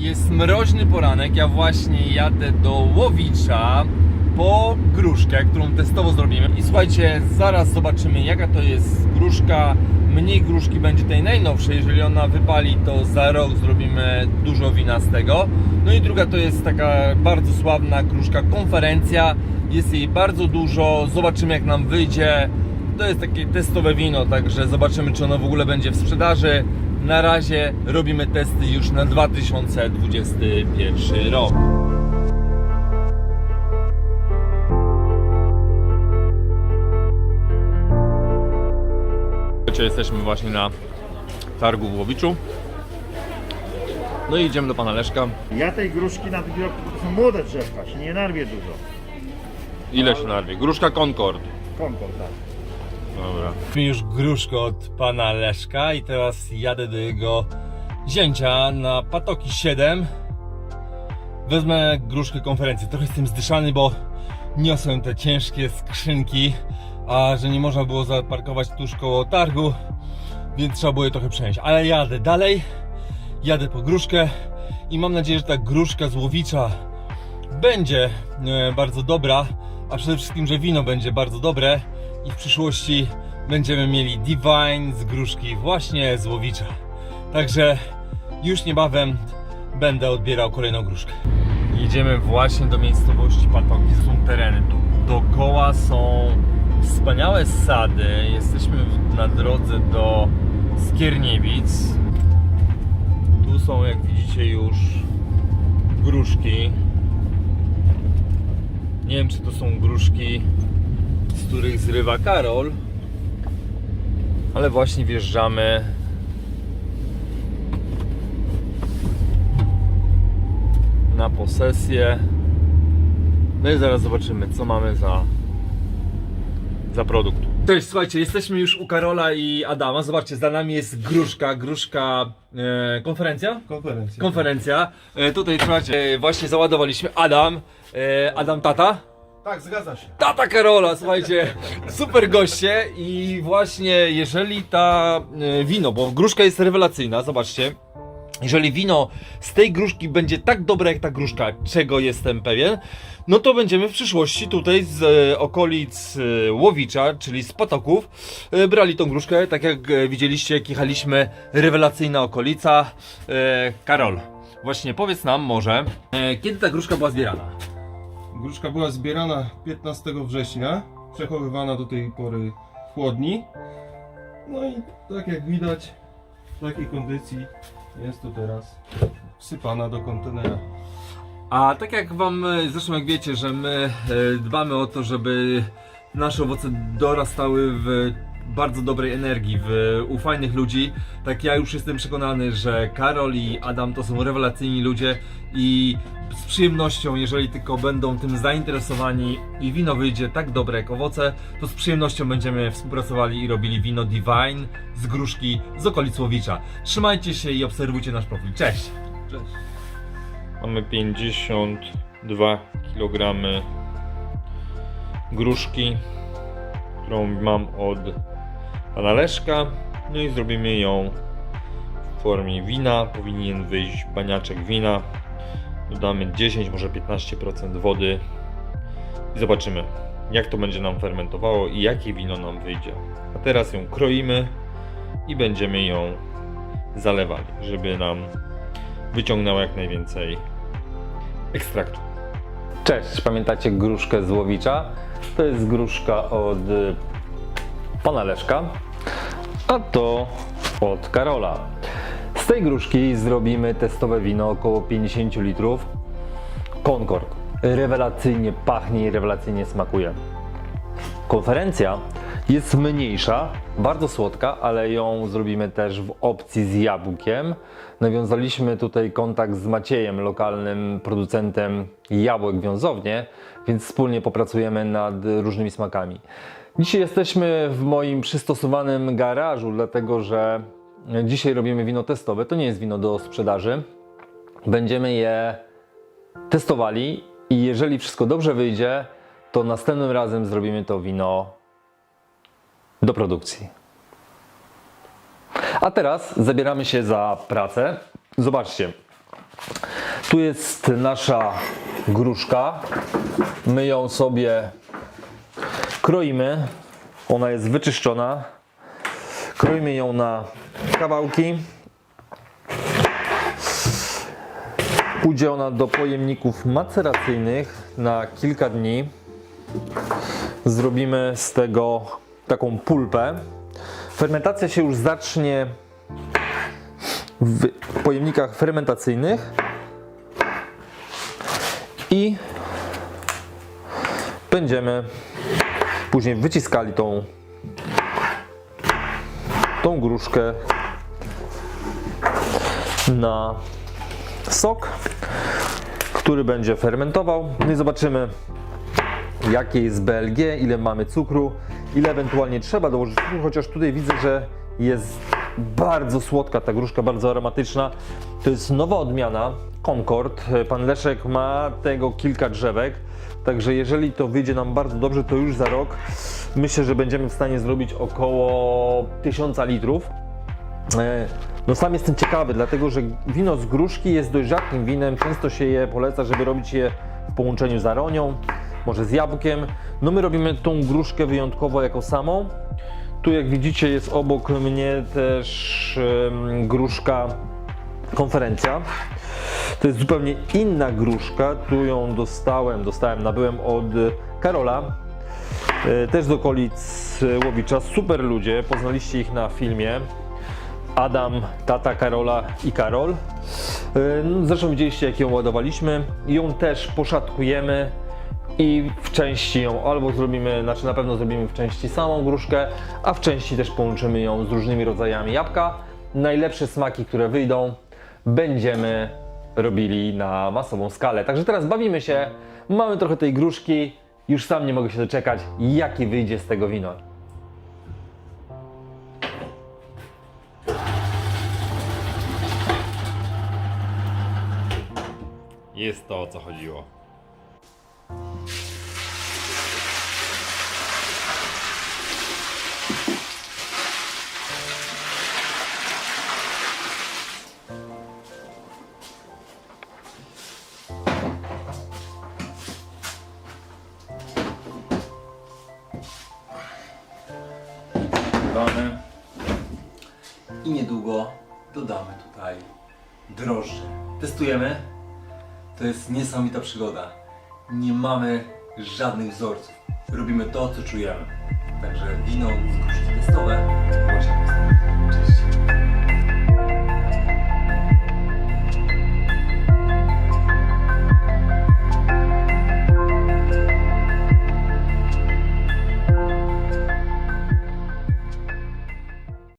Jest mroźny poranek, ja właśnie jadę do Łowicza po gruszkę, którą testowo zrobimy. I słuchajcie, zaraz zobaczymy jaka to jest gruszka. Mniej gruszki będzie tej najnowszej, jeżeli ona wypali to za rok zrobimy dużo wina z tego. No i druga to jest taka bardzo sławna gruszka konferencja. Jest jej bardzo dużo, zobaczymy jak nam wyjdzie. To jest takie testowe wino, także zobaczymy czy ono w ogóle będzie w sprzedaży. Na razie robimy testy już na 2021 rok. Jesteśmy właśnie na targu w Łowiczu. No i idziemy do pana Leszka. Ja tej gruszki na dopiero to są młode drzewka, się nie narwie dużo. Ile się narwie? Gruszka Concord. Konkord, tak. Dobra. Już gruszkę od pana Leszka i teraz jadę do jego zięcia na Patoki 7. Wezmę gruszkę konferencji. Trochę jestem zdyszany, bo niosłem te ciężkie skrzynki, a że nie można było zaparkować tuż koło targu, więc trzeba było je trochę przenieść. Ale jadę dalej, jadę po gruszkę i mam nadzieję, że ta gruszka z Łowicza będzie e, bardzo dobra, a przede wszystkim, że wino będzie bardzo dobre i w przyszłości będziemy mieli Divine z gruszki właśnie z Łowicza. Także już niebawem będę odbierał kolejną gruszkę. Jedziemy właśnie do miejscowości Patoki. To są tereny. Dookoła są wspaniałe sady. Jesteśmy na drodze do Skierniewic. Tu są, jak widzicie, już gruszki. Nie wiem, czy to są gruszki, z których zrywa Karol, ale właśnie wjeżdżamy na posesję. No i zaraz zobaczymy, co mamy za, za produkt. Cześć, słuchajcie, jesteśmy już u Karola i Adama. Zobaczcie, za nami jest gruszka, gruszka e, konferencja? Konferencja. Konferencja. E, tutaj, słuchajcie, e, właśnie załadowaliśmy Adam, e, Adam Tata. Tak, zgadza się. Tata Karola, słuchajcie, super goście i właśnie jeżeli ta e, wino, bo gruszka jest rewelacyjna, zobaczcie, jeżeli wino z tej gruszki będzie tak dobre jak ta gruszka, czego jestem pewien, no to będziemy w przyszłości tutaj z e, okolic e, Łowicza, czyli z Potoków, brali tą gruszkę, tak jak widzieliście, jak jechaliśmy, rewelacyjna okolica. Karol, właśnie powiedz nam może, kiedy ta gruszka była zbierana? Gruszka była zbierana 15 września, przechowywana do tej pory w chłodni. No i tak jak widać, w takiej kondycji jest tu teraz wsypana do kontenera. A tak jak wam, e, zresztą jak wiecie, że my e, dbamy o to, żeby nasze owoce dorastały w bardzo dobrej energii, w, u fajnych ludzi, tak ja już jestem przekonany, że Karol i Adam to są rewelacyjni ludzie i z przyjemnością, jeżeli tylko będą tym zainteresowani i wino wyjdzie tak dobre jak owoce, to z przyjemnością będziemy współpracowali i robili wino Divine z gruszki z okolic Łowicza. Trzymajcie się i obserwujcie nasz profil. Cześć! Cześć. Mamy 52 kg gruszki, którą mam od pana Leszka. No i zrobimy ją w formie wina. Powinien wyjść baniaczek wina. Dodamy 10, może 15% wody i zobaczymy, jak to będzie nam fermentowało i jakie wino nam wyjdzie. A teraz ją kroimy i będziemy ją zalewali, żeby nam wyciągnęła jak najwięcej ekstraktu. Cześć, pamiętacie gruszkę z Łowicza? To jest gruszka od pana Leszka, a to od Karola. Z tej gruszki zrobimy testowe wino około 50 litrów. Concord. Rewelacyjnie pachnie i rewelacyjnie smakuje. Konferencja jest mniejsza, bardzo słodka, ale ją zrobimy też w opcji z jabłkiem. Nawiązaliśmy tutaj kontakt z Maciejem, lokalnym producentem jabłek wiązownie, więc wspólnie popracujemy nad różnymi smakami. Dzisiaj jesteśmy w moim przystosowanym garażu, dlatego że dzisiaj robimy wino testowe. To nie jest wino do sprzedaży. Będziemy je testowali i jeżeli wszystko dobrze wyjdzie, to następnym razem zrobimy to wino do produkcji. A teraz zabieramy się za pracę. Zobaczcie. Tu jest nasza gruszka. My ją sobie kroimy. Ona jest wyczyszczona. Kroimy ją na kawałki. Pójdzie ona do pojemników maceracyjnych na kilka dni. Zrobimy z tego taką pulpę. Fermentacja się już zacznie w pojemnikach fermentacyjnych i będziemy później wyciskali tą, tą gruszkę na sok, który będzie fermentował. No i zobaczymy, jakie jest BLG, ile mamy cukru, ile ewentualnie trzeba dołożyć chociaż tutaj widzę, że jest bardzo słodka ta gruszka, bardzo aromatyczna. To jest nowa odmiana Concord. Pan Leszek ma tego kilka drzewek, także jeżeli to wyjdzie nam bardzo dobrze, to już za rok myślę, że będziemy w stanie zrobić około 1000 litrów. E, No sam jestem ciekawy, dlatego że wino z gruszki jest dość rzadkim winem. Często się je poleca, żeby robić je w połączeniu z aronią, może z jabłkiem. No my robimy tą gruszkę wyjątkowo jako samą. Tu jak widzicie jest obok mnie też gruszka konferencja. To jest zupełnie inna gruszka. Tu ją dostałem, dostałem, nabyłem od Karola. E, Też z okolic Łowicza. Super ludzie, poznaliście ich na filmie. Adam, tata Karola i Karol. E, no, Zresztą widzieliście, jak ją ładowaliśmy. Ją też poszatkujemy i w części ją albo zrobimy, znaczy na pewno zrobimy w części samą gruszkę, a w części też połączymy ją z różnymi rodzajami jabłka. Najlepsze smaki, które wyjdą, będziemy robili na masową skalę. Także teraz bawimy się, mamy trochę tej gruszki, już sam nie mogę się doczekać, jaki wyjdzie z tego wino. Jest to o co chodziło. I niedługo dodamy tutaj drożdże. Testujemy. To jest niesamowita przygoda. Nie mamy żadnych wzorców. Robimy to, co czujemy. Także wino z testowe. Właśnie.